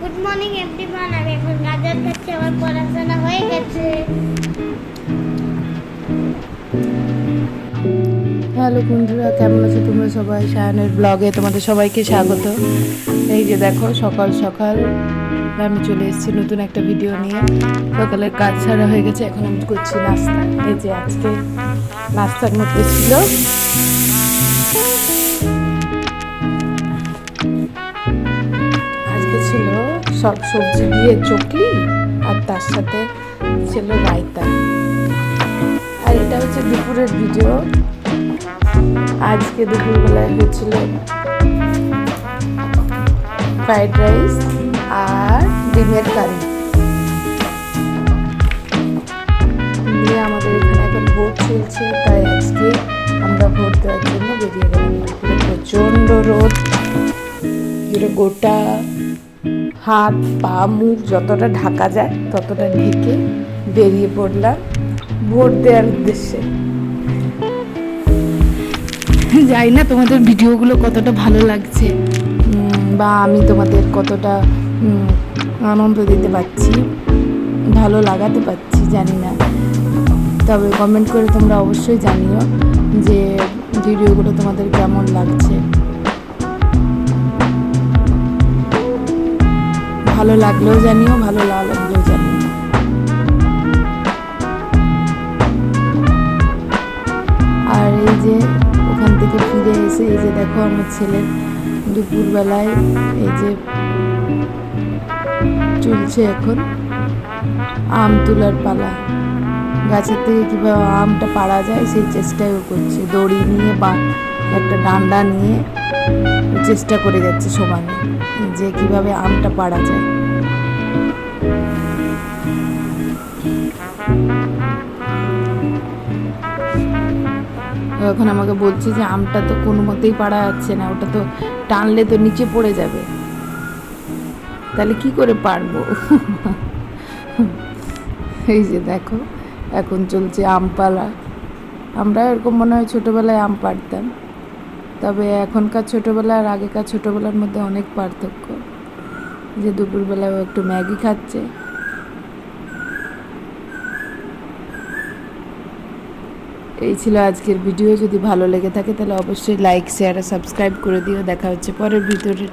Good morning everyone আমি এখন গাজর খাচ্ছি আমার পড়াশোনা হয়ে গেছে। হ্যালো বন্ধুরা, কেমন আছো তোমরা সবাই? সায়নের ব্লগে তোমাদের সবাইকে স্বাগত। এই যে দেখো, সকাল সকাল আমি চলে এসেছি নতুন একটা ভিডিও নিয়ে। সকালের কাজ ছাড়া হয়ে গেছে, এখন আমি করছি নাস্তা। এই যে আজকে নাস্তার মধ্যে ছিল। সব সবজি দিয়ে চকলি আর তার সাথে ছিল রায়তা। আর এটা হচ্ছে দুপুরের ভিডিও আজকে দুপুরবেলায় হয়েছিল ফ্রাইড রাইস আর ডিমের কারি। দিয়ে আমাদের এখানে এখন ভোট চলছে, তাই আজকে আমরা ভোট দেওয়ার জন্য বেরিয়ে গেলাম। প্রচণ্ড রোদ। গোটা হাত পা মুখ যতটা ঢাকা যায় ততটা ঢেকে বেরিয়ে পড়লাম ভোট দেওয়ার উদ্দেশ্যে। যাই না তোমাদের ভিডিওগুলো কতটা ভালো লাগছে। বা আমি তোমাদের কতটা আনন্দ দিতে পারছি ভালো লাগাতে পারছি জানি না। তবে কমেন্ট করে তোমরা অবশ্যই জানিও যে ভিডিওগুলো তোমাদের কেমন লাগছে। ভালো লাগলেও জানিও, ভালো না লাগলেও জানিও আর এই যে ওখান থেকে ফিরে এসে, এই যে দেখো আমার ছেলের দুপুরবেলায় এই যে চলছে এখন আম তোলার পালা। গাছের থেকে কীভাবে আমটা পাড়া যায়, সেই চেষ্টাই ও করছে। দড়ি নিয়ে বা, একটা ডান্ডা নিয়ে চেষ্টা করে যাচ্ছে সমানে যে কীভাবে আমটা পাড়া যায়। এখন আমাকে বলছে যে আমটা তো কোনো মতেই পাড়া যাচ্ছে না, ওটা তো টানলে তো নিচে পড়ে যাবে। তাহলে কি করে পারব? এই যে দেখো, এখন চলছে আম পালা আমরা এরকম মনে হয় ছোটোবেলায় আম পাড়তাম। তবে এখনকার ছোটোবেলা আর আগেকার ছোটোবেলার মধ্যে অনেক পার্থক্য। যে দুপুরবেলায় একটু ম্যাগি খাচ্ছে। এই ছিল আজকের ভিডিও। যদি ভালো লেগে থাকে তাহলে অবশ্যই লাইক শেয়ার আর সাবস্ক্রাইব করে দিও। দেখা হচ্ছে পরের ভিডিওটা